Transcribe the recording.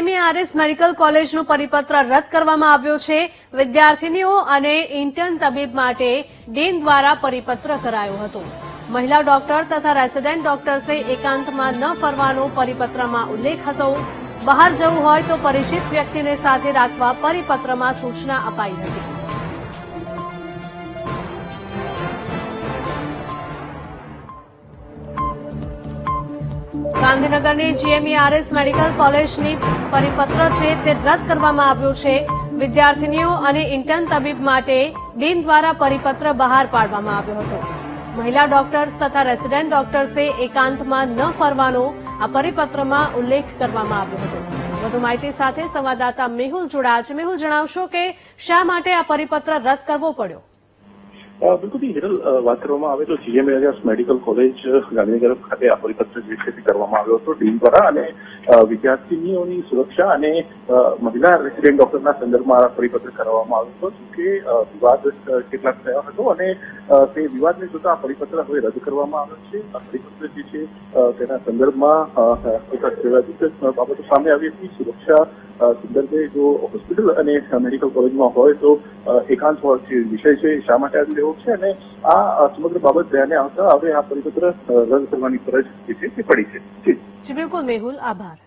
GMERS medical કોલેજનો પરિપત્ર રદ કરવામાં આવ્યો છે. વિદ્યાર્થીનીઓ અને ઇન્ટર્ન તબીબ માટે ડીન દ્વારા પરિપત્ર કરાયો હતો. મહિલા ડોક્ટર તથા રેસિડેન્ટ ડોક્ટર્સે એકાંતમાં ન ફરવાનો પરિપત્રમાં ઉલ્લેખ હતો. બહાર જવું હોય તો પરિચિત વ્યક્તિને સાથે રાખવા પરિપત્રમાં સૂચના અપાઈ હતી. ગાંધીનગરની જીએમઈઆરએસ મેડિકલ કોલેજની પરિપત્ર છે તે રદ કરવામાં આવ્યો છે. વિદ્યાર્થીનીઓ અને ઇન્ટર્ન તબીબ માટે ડીન દ્વારા પરિપત્ર બહાર પાડવામાં આવ્યો હતો. મહિલા ડોક્ટર્સ તથા રેસિડેન્ટ ડોક્ટર્સે એકાંતમાં ન ફરવાનો આ પરિપત્રમાં ઉલ્લેખ કરવામાં આવ્યો હતો. વધુ માહિતી સાથે સંવાદદાતા મેહુલ જોડાયા છે. મેહુલ, જણાવશો કે શા માટે આ પરિપત્ર રદ કરવો પડ્યો? બિલકુલ હિરલ વાત કરવામાં આવે તો એરિયાસ મેડિકલ કોલેજ, ગાંધીનગર ખાતે આ પરિપત્ર જે કરવામાં આવ્યો હતો ડીન દ્વારા અને વિદ્યાર્થીનીઓની સુરક્ષા અને મહિલા રેસિડેન્ટ ડોક્ટરના સંદર્ભમાં આ પરિપત્ર કરવામાં આવ્યો હતો કે વિવાદ કેટલાક થયો હતો અને તે વિવાદને જોતા આ પરિપત્ર હવે રદ કરવામાં આવ્યો છે. આ પરિપત્ર જે છે તેના સંદર્ભમાં બાબતો સામે આવી હતી, સુરક્ષા સંદર્ભે જો હોસ્પિટલ અને મેડિકલ કોલેજમાં હોય તો એકાંત વિષય છે, શા માટે આવી રહ્યો છે અને આ સમગ્ર બાબત ધ્યાને આવતા હવે આ પરિપત્ર રદ કરવાની ફરજ પડી છે. જી, બિલકુલ મેહુલ, આભાર.